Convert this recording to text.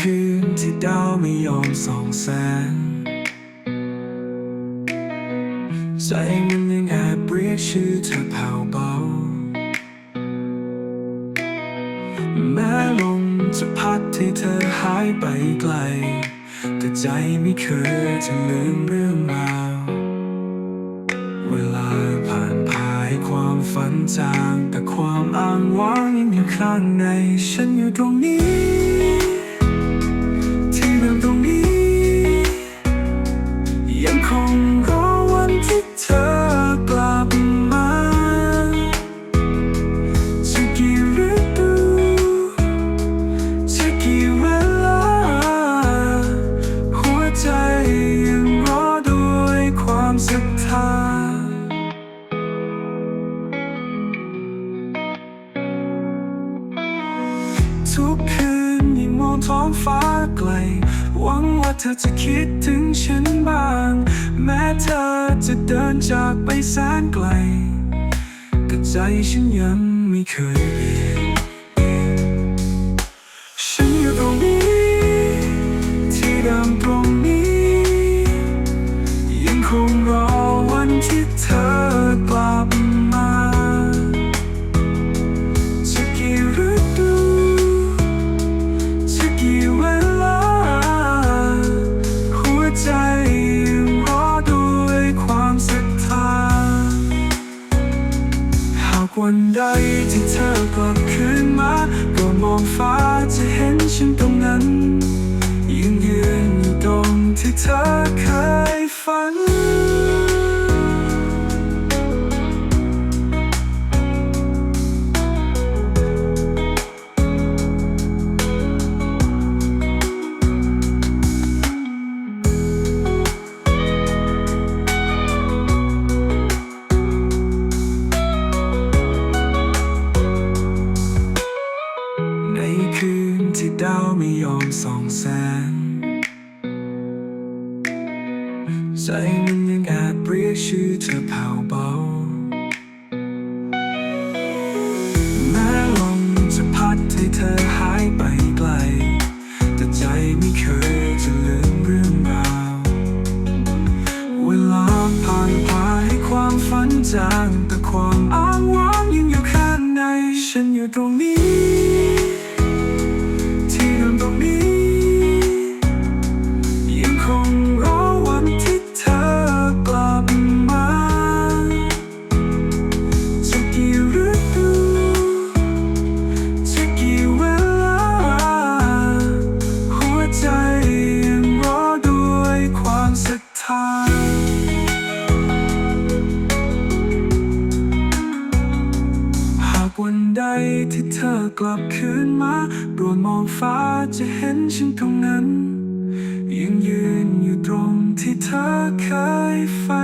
คืนที่ดาวไม่ยอมส่องแสง ใจมันยังแอบเรียกชื่อเธอแผ่วเบา แม้ลมจะพัดให้เธอหายไปไกล แต่ใจไม่เคยจะลืมเรื่องราวเวลาผ่านพายความฝันจาง แต่ความอ้างว้างยังอยู่ข้างใน ฉันอยู่ตรงนี้ เวลา หัวใจยังรอด้วยความศรัทธาทุกคืนยิ่งมองท้องฟ้าไกล หวังว่าเธอจะคิดถึงฉันบ้าง แม้เธอจะเดินจากไปแสนไกลแต่ใจฉันยังไม่เคยเปลี่ยน วันใดที่เธอกลับคืนมา ก็มองฟ้าจะเห็นฉันตรงนั้น ดาวไม่ยอมส่องแสง ใจมันยังแอบเรียกชื่อเธอแผ่วเบา แม้ลมจะพัดให้เธอหายไปไกล แต่ใจไม่เคยจะลืมเรื่องราว เวลาผ่านพาให้ความฝันจาง แต่ความอ้างว้างยังอยู่ข้างใน ฉันอยู่ตรงนี้ วันใดที่เธอกลับคืนมาโปรดมองฟ้าจะเห็นฉันตรงนั้น ยังยืนอยู่ตรงที่เธอเคยฝัน